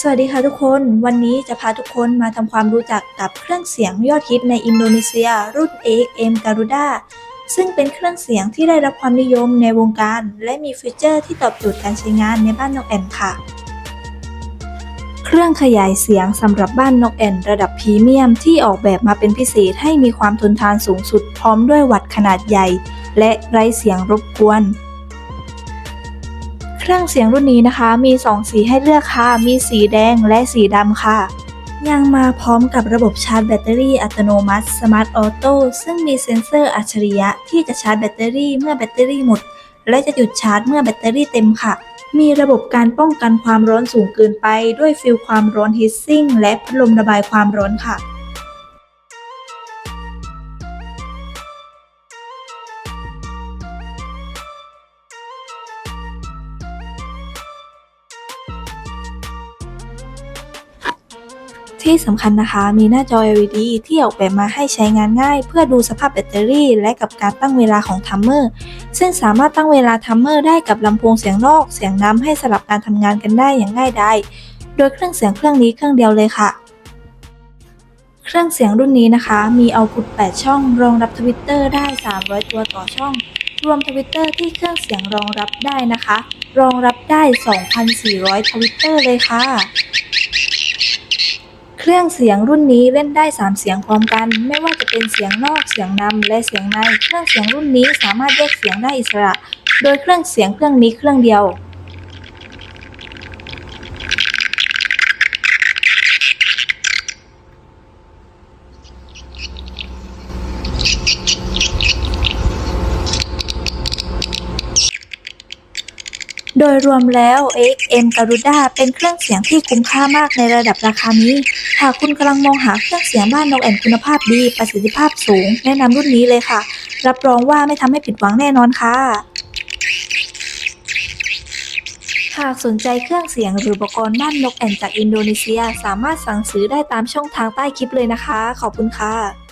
สวัสดีค่ะทุกคน วันนี้จะพาทุกคนมาทำความรู้จักกับเครื่องเสียงยอดฮิตในอินโดนีเซีย รุ่น AXM Garuda ซึ่งเป็นเครื่องเสียงที่ได้รับความนิยมในวงการ และมีฟีเจอร์ที่ตอบโจทย์การใช้งานในบ้านนกแอ่นค่ะ เครื่องขยายเสียงสำหรับบ้านนกแอ่นระดับพรีเมียมที่ออกแบบมาเป็นพิเศษให้มีความทนทานสูงสุดพร้อมด้วยวัดขนาดใหญ่ และไร้เสียงรบกวน เครื่องเสียงรุ่นนี้นะคะ มี 2 สีให้เลือกค่ะ มีสีแดงและสีดำค่ะ ยังมาพร้อมกับระบบชาร์จแบตเตอรี่อัตโนมัติ Smart Auto ซึ่งมีเซ็นเซอร์อัจฉริยะที่จะชาร์จแบตเตอรี่เมื่อแบตเตอรี่หมด และจะหยุดชาร์จเมื่อแบตเตอรี่เต็มค่ะ มีระบบการป้องกันความร้อนสูงเกินไป ด้วยฟิลความร้อนฮีทซิ่งและพัดลมระบายความร้อนค่ะ ที่สำคัญนะคะ มีหน้าจอ LED ที่ออกแบบมาให้ใช้งานง่าย เพื่อดูสภาพแบตเตอรี่ และกับการตั้งเวลาของทัมเมอร์ ซึ่งสามารถตั้งเวลาทัมเมอร์ได้กับลำโพงเสียงนอก เสียงน้ำให้สลับการทำงานกันได้อย่างง่ายดายโดยเครื่องเสียงเครื่องนี้เครื่องเดียวเลยค่ะ เครื่องเสียงรุ่นนี้นะคะ มีเอาพุท8ช่อง รองรับทวิตเตอร์ได้ 300 ตัวต่อช่อง รวมทวิตเตอร์ที่เครื่องเสียงรองรับได้นะคะ รองรับได้ 2,400 ทวิตเตอร์เลยค่ะ เครื่องเสียงรุ่นนี้เล่นได้ 3 เสียงพร้อมกัน ไม่ว่าจะเป็นเสียงนอกเสียงนำและเสียงใน เครื่องเสียงรุ่นนี้สามารถแยกเสียงได้อิสระ โดยเครื่องเสียงเครื่องนี้เครื่องเดียว โดยรวมแล้ว AXM Garuda เป็นเครื่องเสียงที่คุ้มค่ามากในระดับราคานี้ หากคุณกำลังมองหาเครื่องเสียงบ้านนกแอ่นคุณภาพดี ประสิทธิภาพสูง แนะนำรุ่นนี้เลยค่ะ รับรองว่าไม่ทำให้ผิดหวังแน่นอนค่ะหากสนใจเครื่องเสียงหรืออุปกรณ์บ้านนกแอ่นจากอินโดนีเซีย สามารถสั่งซื้อได้ตามช่องทางใต้คลิปเลยนะคะ ขอบคุณค่ะ